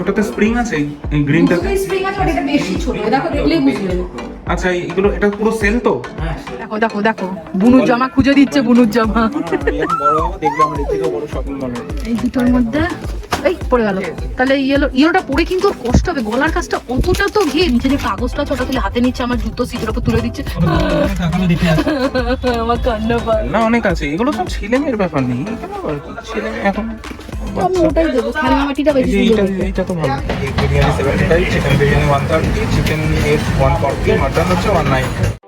ওটাতে স্প্রিং আছে এই গ্রিনটাতে স্প্রিং আছে বাট এটা বেশি ছোট। দেখো দেখলেই বুঝবে আচ্ছা এগুলো এটা পুরো সেল তো? দেখো দেখো দেখো বুনুর জামা খুঁজে দিচ্ছে বুনুর জামা। বড় হব দেখবে আমার বড় শপিং মল এই দুটোর মধ্যে এই পড়ে গেল। তাহলে ইয়েলো ইয়েলোটা পরে কিন্তু কষ্ট হবে। গলার কাজটা অতটা তো ঘিয়ে নিচে যে কাগজটা ছোট তুলে হাতে নিচ্ছে আমার জুতো সিটের উপর তুলে দিচ্ছে। আমার কান্না না অনেক আছে। এগুলো সব ছেলে মেয়ের ব্যাপার নেই। এগুলো আর কি, ছেলে এখন আমি ওটাই দেবো ছানামাটিটা এই বেশি সুন্দর এইটা তো ভালো। Biryani seventy five chicken biryani one thirty chicken এর ওয়ান ফর্টি মাটন হচ্ছে one ninety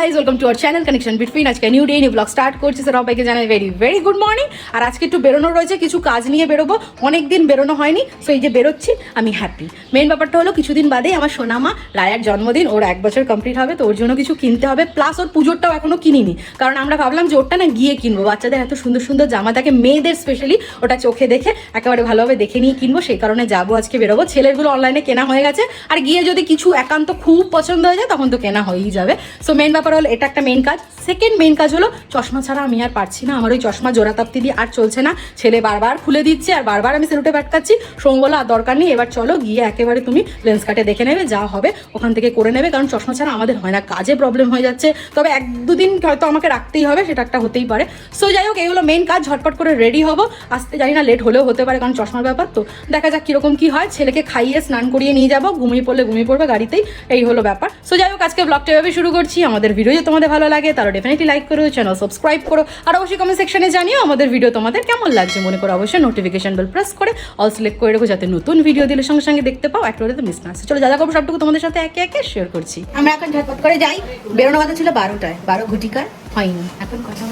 guys welcome to our channel connection between আজকে new day new blog start করছি। সবাইকে জানাই ভেরি ভেরি গুড মর্নিং আর আজকে একটু বেরোনো রয়েছে, কিছু কাজ নিয়ে বেরোবো। অনেক দিন বেরোনো হয়নি সো এই যে বেরোচ্ছি, আমি হ্যাপি মেন ব্যাপারটা হলো, কিছুদিন বাদেই আমার সোনামা রায়ার জন্মদিন, ওর এক বছর কমপ্লিট হবে, তো ওর জন্য কিছু কিনতে হবে। প্লাস ওর পুজোরটাও এখনও কিনিনি। কারণ আমরা ভাবলাম যে ওরটা না গিয়ে কিনবো। বাচ্চাদের এত সুন্দর সুন্দর জামা থাকে, মেয়েদের স্পেশালি ওটা চোখে দেখে একেবারে ভালোভাবে দেখে নিয়ে কিনবো। সেই কারণে যাব আজকে বেরোবো। ছেলেরগুলো অনলাইনে কেনা হয়ে গেছে। আর গিয়ে যদি কিছু একান্ত খুব পছন্দ হয়ে যায়, তখন তো কেনা হয়েই যাবে। সো মেন ব্যাপার হলো এটা একটা মেন কাজ। সেকেন্ড মেন কাজ হলো, চশমা ছাড়া আমি আর পারছি না। আমার ওই চশমা জোড়া তাপ্তি দিয়ে আর চলছে না। ছেলে বারবার খুলে দিচ্ছে আর বারবার আমি সেলুটে পাটকাচ্ছি সোম বলো আর দরকার নেই, এবার চলো গিয়ে একেবারে তুমি লেন্স কাটে দেখে নেবে যা হবে, ওখান থেকে করে নেবে। কারণ চশমা ছাড়া আমাদের হয় না, কাজে প্রবলেম হয়ে যাচ্ছে। তবে এক দুদিন হয়তো আমাকে রাখতেই হবে, সেটা একটা হতেই পারে। সো যাই হোক এগুলো মেন কাজ। ঝটপট করে রেডি হব। আসতে জানি না লেট হলেও হতে পারে, কারণ চশমার ব্যাপার তো। দেখা যাক কীরকম কী হয়। ছেলেকে খাইয়ে স্নান করিয়ে নিয়ে যাব। ঘুমিয়ে পড়লে ঘুমিয়ে পড়বে গাড়িতেই। এই হলো ব্যাপার। সো যাই হোক, আজকে ব্লগটা এভাবে শুরু করছি। আমাদের ভিডিও যদি তোমাদের ভালো লাগে, তাহলে ডেফিনেটলি লাইক করো চ্যানেল সাবস্ক্রাইব করো, আর অবশ্যই কমেন্ট সেকশনে জানিও আমাদের ভিডিও তোমাদের কেমন লাগছে। মনে করো অবশ্যই নোটিফিকেশন বেল প্রেস করে অল সিলেক্ট করে রেখো যাতে নতুন ভিডিও দিলে সঙ্গে সঙ্গে দেখতে পাও একটা তো মিস না আসে। চলো যা যা করব, সবটুকু তোমাদের সাথে একে একে শেয়ার করছি। আমরা এখন ঝটপট করে যাই। বেরোনো কথা ছিল বারোটায়। বারো ঘটিকার হয়নি। এখন কথা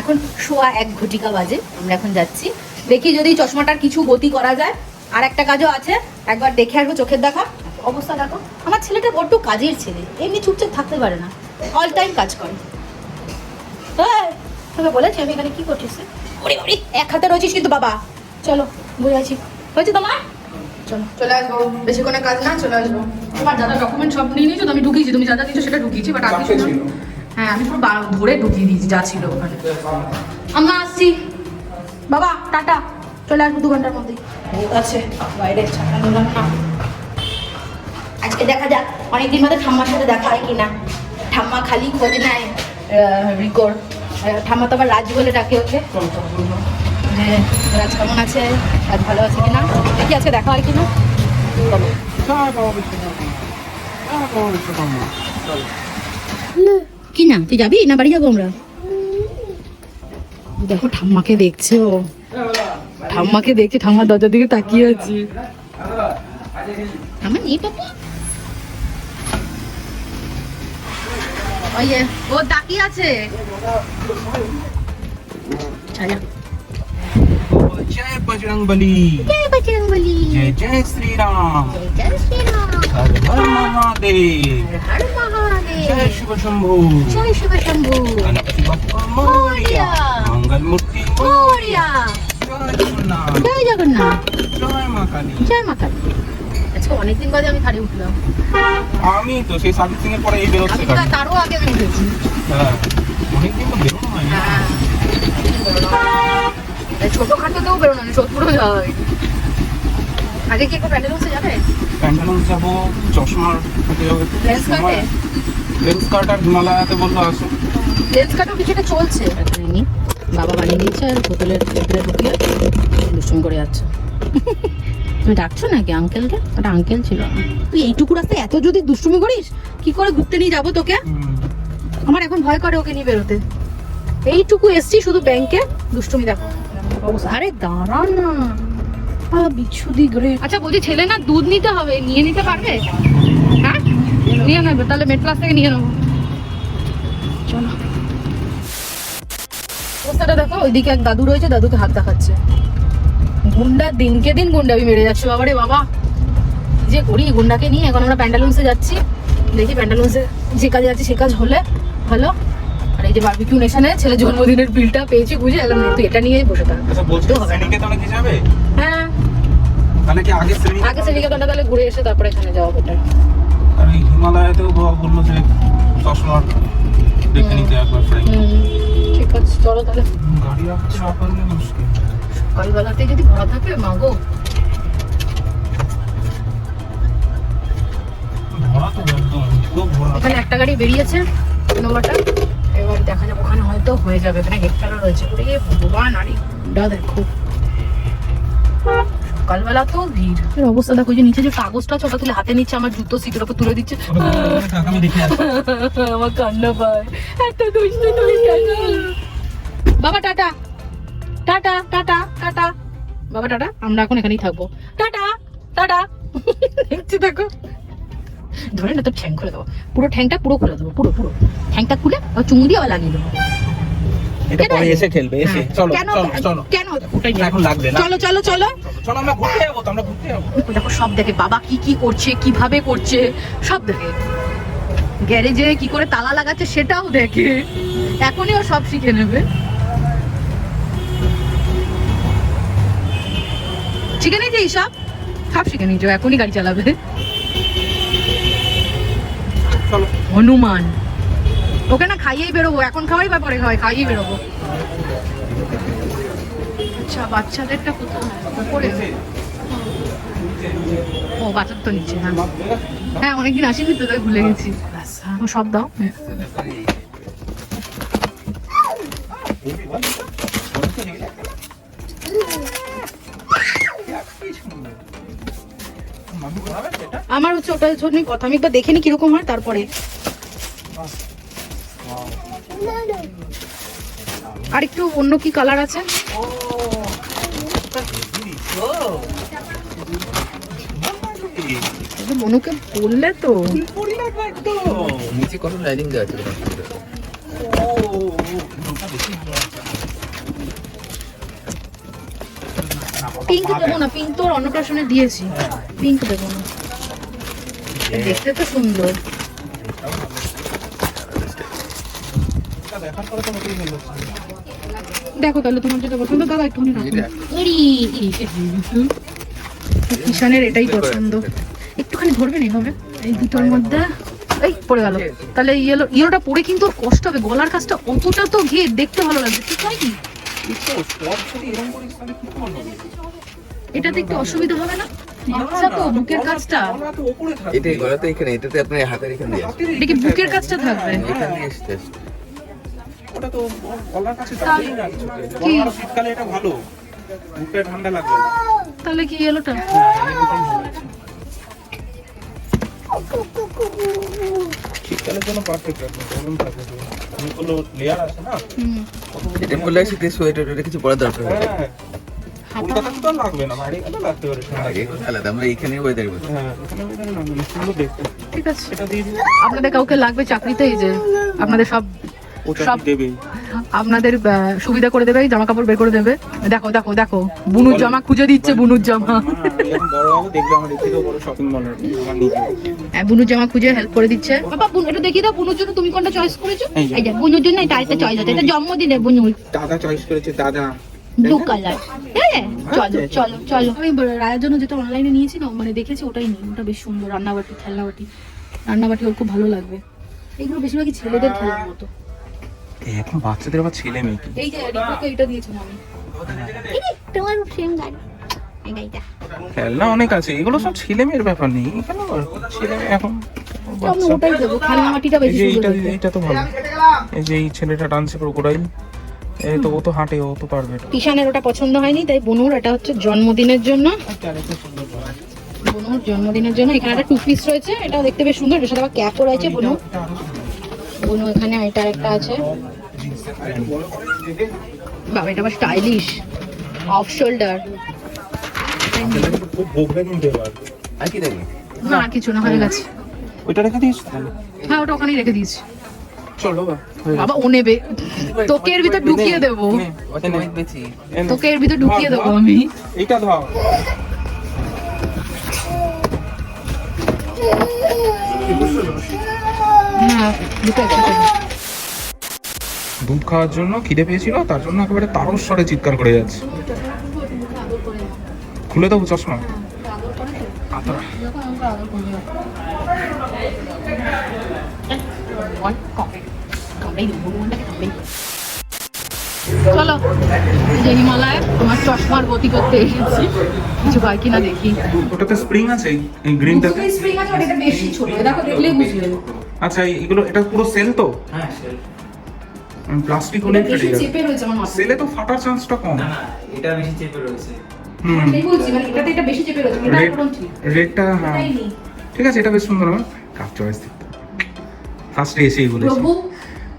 এখন শোয়া এক ঘটিকা বাজে। আমরা এখন যাচ্ছি। দেখি যদি চশমাটার কিছু গতি করা যায়। আর একটা কাজও আছে। একবার দেখে আসব, চোখের দেখা। অবস্থা দেখো। আমার ছেলেটা বড্ড কাজের ছেলে এমনি চুপচাপ থাকতে পারে না। অল টাইম কাজ করে। এই, তোকে বলেছি আমি এখানে কি করছিস? ওরে ওরে এক হাতে রয়েছিস কিন্তু বাবা। চলো বুঝাচ্ছি হয়েছে তোমার? চলো। চলে আসব। বেশিক্ষণের কাজ না চলে আসব। তোমার দাদা ডকুমেন্ট সব নিয়ে নিয়েছো আমি ঢুকিয়েছি। তুমি যা যা দিয়েছ সেটা ঢুকিয়েছি বাট আর কিছু হ্যাঁ আমি পুরো ধরে ঢুকিয়ে দিয়েছি যা ছিল ওখানে। আমরা আসছি। বাবা টাটা। চলে আসব দু ঘণ্টার মধ্যে আছে বাইরে না। দেখা যাক, অনেকদিন বাদে ঠাম্মার সাথে দেখা হয় কিনা। ঠাম্মা খালি খোঁজ নেয় রিকোর। ঠাম্মা তো আবার রাজ বলে ডাকে ওকে। যে, রাজ কেমন আছে? রাজ ভালো আছে কিনা? দেখি আজকে দেখা হয় কিনা। কি না তুই যাবি না বাড়ি যাব আমরা? দেখো, ঠাম্মাকে দেখছে ঠাম্মাকে দেখছে, ঠাম্মার দরজার দিকে তাকিয়ে আছি। ঠাম্মা নেই। পাপা ওই যে, ও তাকিয়ে আছে। জয় বজরং বলি জয় বজরং বলি জয় জয় শ্রীরাম। জয় শ্রীরাম। হর হর মহাদেব। হর মহাদেব। জয় শিব শম্ভু। জয় শিব শম্ভু। গণপতি বাপ্পা মোরিয়া। মঙ্গল মূর্তি মোরিয়া। জয় জগন্নাথ। জয় জগন্নাথ। জয় মা কালী। জয় মাতা আজকে অনেকদিন বাদে আমি গাড়ি উঠলাম। আমি তো সেই সার্ভিসিং এর পরে এই বেরোচ্ছে আমি তারও আগে আমি উঠেছি হ্যাঁ অনেকদিন তো বেরোনো হয় না হ্যাঁ ছোটখাটোতেও বেরোনো নেই সোদপুরও যাওয়া হয় আগে কি একবার প্যান্ডেল বসে যাবে? প্যান্টালুন্স যাব চশমার লেন্স কাটে? লেন্স কার্ট আর হিমালয়াতে বলল আসো। লেন্স কাটও কিছুটা চলছে। বাবা বানিয়ে দিয়েছে আর বোতলের ভেতরে ঢুকিয়ে দুষ্টুমি করে যাচ্ছে। তুমি ডাকছো নাকি আঙ্কেলকে ওটা আঙ্কেল ছিল তুই এইটুকু রাস্তায় এত যদি দুষ্টুমি করিস কি করে ঘুরতে নিয়ে যাব তোকে? আমার এখন ভয় করে ওকে নিয়ে বেরোতে। এইটুকু এসছি শুধু ব্যাংকে দুষ্টুমি দেখো। আরে দাঁড়া না। বিচ্ছুদি গ্রেট আচ্ছা বলছি ছেলে না দুধ নিতে হবে। নিয়ে নিতে পারবে? হ্যাঁ? নিয়ে নেবে তাহলে মেট ক্লাস থেকে নিয়ে নেব। চলো। অবস্থাটা দেখো ওইদিকে এক দাদু রয়েছে দাদুকে হাত দেখাচ্ছে। গুন্ডা দিনকে দিন গুন্ডা গুন্ডাবি মেরে যাচ্ছে। বাবারে বাবা। যে করি গুন্ডাকে নিয়ে এখন আমরা প্যান্ডালুন্সে যাচ্ছি। দেখি প্যান্ডালুন্সে যে কাজে যাচ্ছি সে কাজ হলে ভালো। আর এই যে বারবিকিউ নেশনে ছেলে জন্মদিনের বিলটা পেয়েছি বুঝে এলাম তুই এটা নিয়ে বসে থাক আচ্ছা হ্যাঁ। আগে শ্রেণি? শ্রেণীকেতনটা তাহলে ঘুরে এসে তারপরে এখানে যাওয়া বেটার আর হিমালয়াতেও বলল যে চশমা দেখে নিতে একবার ঠিক আছে চলো তাহলে। গাড়ি রাখতে না মুশকিল। সকালবেলাতে যদি ভরা থাকে মাগো। এখানে একটা গাড়ি বেরিয়েছে ইনোভাটা। এবার দেখা যাবে ওখানে হয়তো হয়ে যাবে। এখানে হেড ফেলা রয়েছে। ওরে ভগবান আরে ভিড়টা দেখো। সকালবেলা তো ভিড়। অবস্থা দেখো যে নিচে যে কাগজটা আছে ওটা তুলে হাতে নিচ্ছে আমার জুতো সিটের উপর তুলে দিচ্ছে। আমার কান্না পায়। এত দুষ্টু তুমি বাবা টাটা। Ta-ta ta-ta ta-ta. বাবা টাটা আমরা এখন এখানেই থাকব। Ta-ta ta-ta. দেখছি দেখো। ধরে না তো ঠ্যাং খুলে দেবো। পুরো ঠ্যাংটা পুরো খুলে দেবো পুরো পুরো। ঠ্যাংটা খুলে আবার চুমু দিয়ে আবার লাগিয়ে দেবো। এটা কেন? পরে এসে খেলবে এসে। হ্যাঁ। চলো কেন চলো চলো। কেন? ওটাই এখন লাগবে না। চলো চলো চলো। চলো আমরা ঘুরতে যাব আমরা ঘুরতে যাব। দেখো সব দেখে বাবা কি কি করছে কীভাবে করছে সব দেখে। গ্যারেজে কি করে তালা লাগাচ্ছে সেটাও দেখে। এখনই ও সব শিখে নেবে। শিখে নিয়েছে এইসব সব শিখে নিয়েছো এখনই গাড়ি চালাবে। চলো। হনুমান। ওকে না খাইয়েই বেরোবো এখন খাওয়াই বা পরে খাওয়াই খাইয়েই বেরোবো। আচ্ছা বাচ্চাদেরটা কোথায়? ও বাচ্চার তো নিচে হ্যাঁ। হ্যাঁ অনেকদিন আসিনি তো তাই ভুলে গেছি। সব দাও। আমার হচ্ছে ওটার জন্যই কথা আমি একবার দেখে নি কীরকম হয় তারপরে আর একটু অন্য কি কালার আছে মনুকে বললে তো নিচে কত লাইটিং দেওয়া আছে পিঙ্ক দেবো না পিঙ্ক তো অন্নপ্রাশনে দিয়েছি। পিঙ্ক দেবো না। দেখতে তো সুন্দর। দেখো তাহলে তোমার যেটা পছন্দ দাদা একটুখানি রাখো। কিষানের এটাই পছন্দ। একটুখানি ধরবেন এইভাবে এই দুটোর মধ্যে। এই পড়ে গেল। তাহলে ইয়েলো ইয়েলোটা পরে কিন্তু কষ্ট হবে। গলার কাজটা অতটা তো ঘিয়ে দেখতে ভালো লাগবে ঠিক হয় কি? এটাতে একটু অসুবিধা হবে না? তো বুকের কাজটা। এটাই গলাতে এখানে এটাতে আপনার হাতের এখানে বুকের কাজটা থাকবে? এখানে দিয়ে ওটা তো গলার কাছে না কিছুতে। কি? গলার শীতকালে এটা ভালো। বুকে ঠান্ডা লাগবে তাহলে কি ইয়েলোটা শীতকালের জন্য পারফেক্ট একদম গরম থাকবে অনেকগুলো লেয়ার আছে না। এটা করলে শীতে সোয়েটার কিছু পরা দরকার হ্যাঁ। আপনাদের কাউকে লাগবে চাকরিতে এই যে আপনাদের সব সব- দেবেই আপনাদের সুবিধা করে দেবে জামা কাপড় বের করে দেবে। দেখো দেখো দেখো বুনুর জামা খুঁজে দিচ্ছে বুনুর জামা। এখন বড় হবে দেখবে আমার এর থেকেও বড় শপিং মল আমার নিজে হ্যাঁ, বুনুর জামা খুঁজে হেল্প করে দিচ্ছে। বাবা বুনু এটা দেখিয়ে দাও বুনুর জন্য তুমি কোনটা চয়েস করেছ? এই যে। এই যে বুনুর জন্য এটা একটা চয়েস আছে এটা জন্মদিনে বুনুর। দাদা চয়েস করেছে দাদা। ব্লু কালার হ্যাঁ চলো চলো চলো। আমি রায়ের জন্য যেটা অনলাইনে নিয়েছি না মানে দেখেছি ওটাই নিই। ওটা বেশ সুন্দর রান্নাবাটি খেলনাবাটি। রান্নাবাটি ওর খুব ভালো লাগবে। এইগুলো বেশিরভাগই ছেলেদের খেলার মতো। এখন বাচ্চাদের আবার ছেলে মেয়ে এই যে রিপোকে এটা দিয়েছিলাম আমি। তোমার সেম গাড়ি খেলনা অনেক আছে এগুলো সব ছেলে মেয়ের ব্যাপার নেই। কেন ছেলে মেয়ে এখন তো ওটাই দেবো খেলনাবাটিটা এই বেশি এইটা এইটা তো ভালো। এই যে এই ছেলেটা টানছে ক্রোকোডাইল এই তো ও তো হাঁটে ও তো পারবে। কিষানের ওটা পছন্দ হয়নি তাই বনুর এটা হচ্ছে জন্মদিনের জন্য। বনুর জন্মদিনের জন্য এখানে একটা টু পিস রয়েছে এটাও দেখতে বেশ সুন্দর এর সাথে আবার ক্যাপও রয়েছে বনু। বনু এখানে এটা একটা আছে। বাবা এটা আবার স্টাইলিশ অফ শোল্ডার না আর কিছু না হয়ে গেছে। ওইটা রেখে দিস? হ্যাঁ ওটা ওখানেই রেখে দিয়েছি। চলো বা। বাবা ও নেবে। তোকে এর ভিতর ঢুকিয়ে দেবো। তোকে এর ভিতর ঢুকিয়ে দেবো। আমি। ধর। হ্যাঁ। দুধ খাওয়ার জন্য খিদে পেয়েছিল তার জন্য একেবারে তারস্বরে চিৎকার করে যাচ্ছে। খুলে দেবো চশমা? আতরা। চলো যে হিমালয় তোমার চশমার গতি করতে এসেছি। কিছু হয় কিনা দেখি। ওটাতে স্প্রিং আছে এই গ্রিনটাতে স্প্রিং আছে ওটা বেশি ছোট। দেখো দেখলেই বুঝবে আচ্ছা এগুলো এটা পুরো সেল তো? হ্যাঁ সেল প্লাস্টিক হলে ফেটে যাবে। চেপে রয়েছে আমার মাথায়। সেলে তো ফাটার চান্সটা কম। না না এটা বেশি চেপে রয়েছে। হুম। বলছি মানে এটাতে এটা বেশি চেপে রয়েছে এটা রেড একদম ঠিক। রেডটা হ্যাঁ। ঠিক আছে এটা বেশ সুন্দর আমার। কাপ চয়েস ফার্স্টে এসেই বলেছি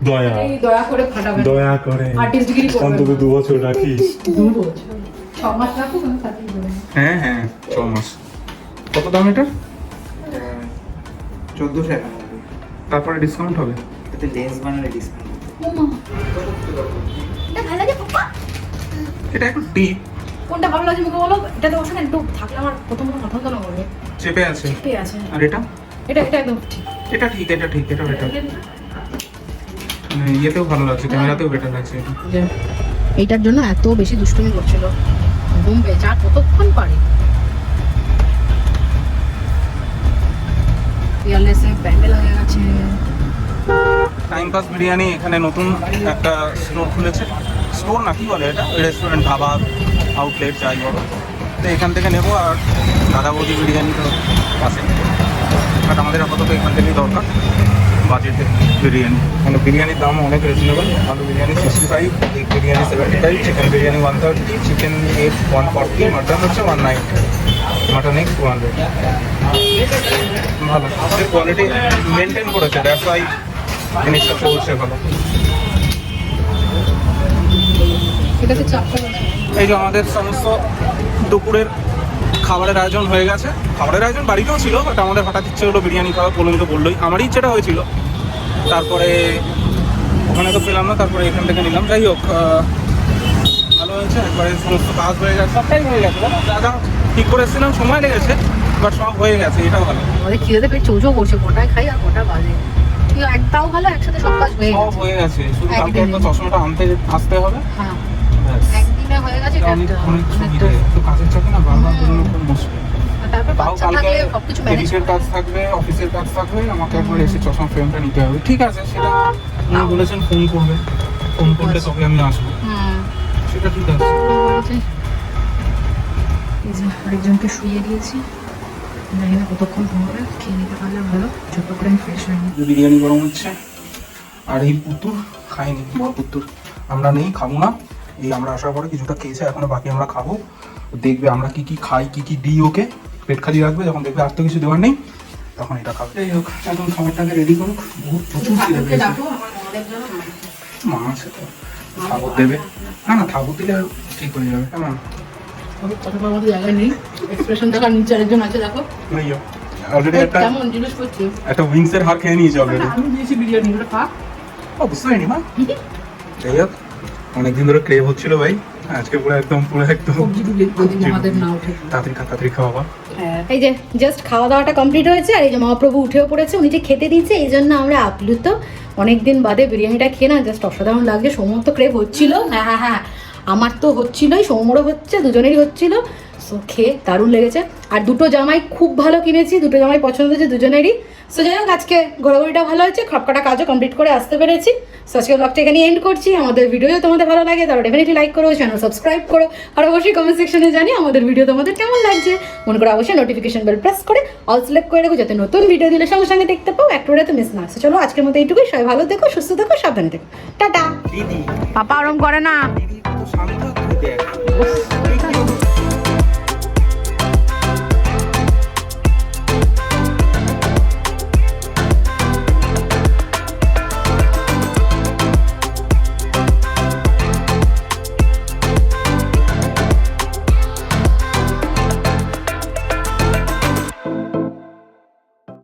দয়া। দয়া করে ফাটাবেন দয়া করে। আর্টিস্ট ডিগ্রি অন্তত দু বছর রাখিস। দু বছর। ছ মাস দেবো। হ্যাঁ হ্যাঁ ছ মাস। কত দাম এটা? চোদ্দোশো একানব্বই তারপরে ডিসকাউন্ট হবে? এতে লেন্স বানালে ডিসকাউন্ট এটা ভালো লাগে পাপা এটা একটু ডিপ কোনটা ভালো লাগছে মুখে বলো? এটাতে বসে না একটু থাকলে আমার প্রথম প্রথম কথা বলতে করবে চেপে আছে। ঠিক আছে। আর এটা? এটা এটা একদম ঠিক। এটা ঠিক এটা ঠিক এটা মানে ইয়েতেও ভালো লাগছে ক্যামেরাতেও বেটার লাগছে এটা। এইটার জন্য এত বেশি দুষ্টুমি করছিল। পেয়েছে আর কতক্ষণ পারে? পিয়ারলেসে প্যান্ডেল হয়ে গেছে। টাইম পাস বিরিয়ানি এখানে নতুন একটা স্টোর খুলেছে। স্টোর না কি বলে এটা? রেস্টুরেন্ট ধাবা আউটলেট যাই বলো। তো এখান থেকে নেব আর দাদা বৌদি বিরিয়ানি তো আছে বাট আমাদের আপাতত এখান থেকেই দরকার। বাজেটে বিরিয়ানি। মানে বিরিয়ানির দাম অনেক রিজনেবল আলু biryani sixty five egg biryani seventy five chicken biryani one thirty chicken egg one forty mutton হচ্ছে one ninety mutton egg two hundred ভালো কোয়ালিটি মেনটেন করেছে দ্যাটস ওয়াই জিনিসটা চলছে ভালো। এই যে আমাদের সমস্ত দুপুরের খাবারের আয়োজন হয়ে গেছে। খাবারের আয়োজন বাড়িতেও ছিল বাট আমাদের হঠাৎ ইচ্ছে হলো বিরিয়ানি খাওয়া বলুন তো বললোই। আমারই ইচ্ছেটা হয়েছিল। তারপরে ওখানে তো পেলাম না তারপরে এখান থেকে নিলাম। যাই হোক ভালো হয়েছে একবারে সমস্ত কাজ হয়ে গেছে সবটাই হয়ে গেছে। যা ঠিক করে এসেছিলাম সময় লেগেছে বাট সব হয়ে গেছে এটাও ভালো। আমাদের খিদেতে পেট চৌচো করছে কটায় খাই আর কটা বাজে। একটাও ভালো একসাথে সব কাজ হয়ে সব গেছে। হয়ে গেছে শুধু কালকে একটা চশমাটা আনতে আসতে হবে। হ্যাঁ। একদিনে হয়ে গেছে এটা অনেক সুবিধা। কাজের চাপে না বারবার বেরোনো খুব মুশকিল আর তাও কালকে এডিটের কাজ থাকবে অফিসের কাজ থাকবে আমাকে একবার এসে চশমা ফ্রেমটা নিতে হবে। ঠিক আছে সেটা উনি বলেছেন ফোন করবে। ফোন করলে তবে আমি আসব। সেটা ঠিক আছে। এই যে আরেকজনকে শুয়ে দিয়েছি। জানি না কতক্ষণ ঘুমাবে খেয়ে নিতে পারলে ভালো। ছোট ফ্রেশ বিরিয়ানি গরম হচ্ছে আর এই পুতুর খাইনি। বড় পুতুর আমরা নেই খাব না। এই আমরা আসার পরে কিছুটা খেয়েছে এখনও বাকি আমরা খাব। দেখবে আমরা কি কি খাই কি কি দিই ওকে পেট খালি রাখবে যখন দেখবে আর তো কিছু দেওয়ার নেই তখন এটা খাবে। যাই হোক এখন খাবারটাকে রেডি করুক বহুত প্রচুর খিদে পেয়েছে। মা আছে তো থাবর দেবে। না না থাবর দিলে আর ঠিক হয়ে যাবে। কেমন আমি কথা বলার মতো জায়গায় নেই। এক্সপ্রেশন দেখার নিচে আরেকজন আছে দেখো। অলরেডি একটা কেমন করছি? একটা উইংস এর হার খেয়ে নিয়েছে অলরেডি আমি দিয়েছি বিরিয়ানি ওটা খা। ও বুঝতে পারিনি মা। যাই হোক অনেকদিন ধরে ক্রেভ হচ্ছিল ভাই। আজকে পুরো একদম পুরো একদম তাড়াতাড়ি খা তাড়াতাড়ি খাওয়া এই যে জাস্ট খাওয়া দাওয়াটা কমপ্লিট হয়েছে আর এই যে মহাপ্রভু উঠেও পড়েছে উনি যে খেতে দিয়েছে এই জন্য আমরা আপ্লুত। অনেকদিন বাদে বিরিয়ানিটা খেয়ে না জাস্ট অসাধারণ লাগছে সমস্ত ক্রেভ হচ্ছিল। হ্যাঁ হ্যাঁ হ্যাঁ আমার তো হচ্ছিলই সৌমরও হচ্ছে দুজনেরই হচ্ছিল। সো খেয়ে দারুণ লেগেছে। আর দুটো জামাই খুব ভালো কিনেছি দুটো জামাই পছন্দ হয়েছে দুজনেরই। সো যাই হোক আজকে ঘোরাঘুরিটা ভালো হয়েছে খপকাটা কাজও কমপ্লিট করে আসতে পেরেছি। সো আজকে ব্লগটা এখানে এন্ড করছি। আমাদের ভিডিও তোমাদের ভালো লাগে তাহলে ডেফিনেটলি লাইক করো চ্যানেল সাবস্ক্রাইব করো আর অবশ্যই কমেন্ট সেকশনে জানি আমাদের ভিডিও তোমাদের কেমন লাগছে। মনে করো অবশ্যই নোটিফিকেশন বেল প্রেস করে অল সিলেক্ট করে রাখো যাতে নতুন ভিডিও দিলে সঙ্গে সঙ্গে দেখতে পাও একটা তো মিস না আসে। চলো আজকের মতো এইটুকুই। সবাই ভালো থেকো সুস্থ থেকো সাবধানে থেকো। টাটা। পাপা আরম করে না।